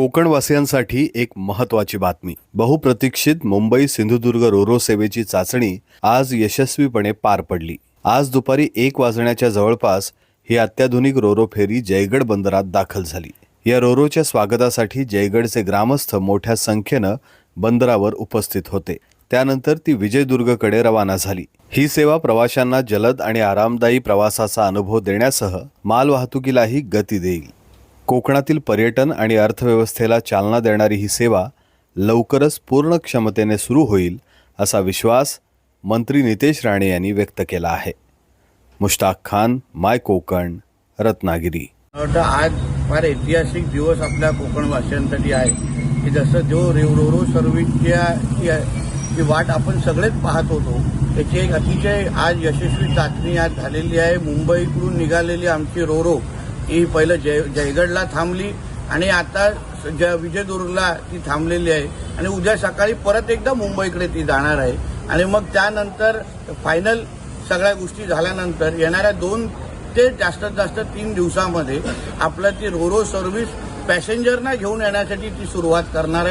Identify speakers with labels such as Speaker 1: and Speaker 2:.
Speaker 1: कोकणवासियांसाठी एक महत्त्वाची बातमी. बहुप्रतीक्षित मुंबई सिंधुदुर्ग रोरो सेवेची चाचणी आज यशस्वीपणे पार पडली. आज दुपारी एक वाजण्याच्या जवळपास ही अत्याधुनिक रोरो फेरी जयगड बंदरात दाखल झाली. या रोरोच्या स्वागतासाठी जयगडचे ग्रामस्थ मोठ्या संख्येनं बंदरावर उपस्थित होते. त्यानंतर ती विजयदुर्गकडे रवाना झाली. ही सेवा प्रवाशांना जलद आणि आरामदायी प्रवासाचा अनुभव देण्यासह मालवाहतुकीलाही गती देईल. कोकणातील पर्यटन आणि अर्थव्यवस्थेला चालना देणारी ही सेवा लवकरच पूर्ण क्षमतेने सुरू होईल असा विश्वास मंत्री नितेश राणे यांनी व्यक्त केला आहे. मुश्ताक खान माय कोकण रत्नागिरी.
Speaker 2: आज फार ऐतिहासिक दिवस आपल्या कोकणवासियांसाठी आहे. की जसं जो रेवरोरो सर्व्हिसच्या जी वाट आपण सगळेच पाहत होतो त्याची एक अतिशय आज यशस्वी चाचणी आज झालेली आहे. मुंबईकडून निघालेली आमची रोरो ही पहिलं जय जयगडला थांबली आणि आता ज्या विजयदुर्गला ती थांबलेली आहे. आणि उद्या सकाळी परत एकदा मुंबईकडे ती जाणार आहे. आणि मग त्यानंतर फायनल सगळ्या गोष्टी झाल्यानंतर येणाऱ्या दोन ते जास्तीत जास्त तीन दिवसामध्ये आपलं ती रोरो सर्व्हिस पॅसेंजरना घेऊन येण्यासाठी ती सुरुवात करणार आहे.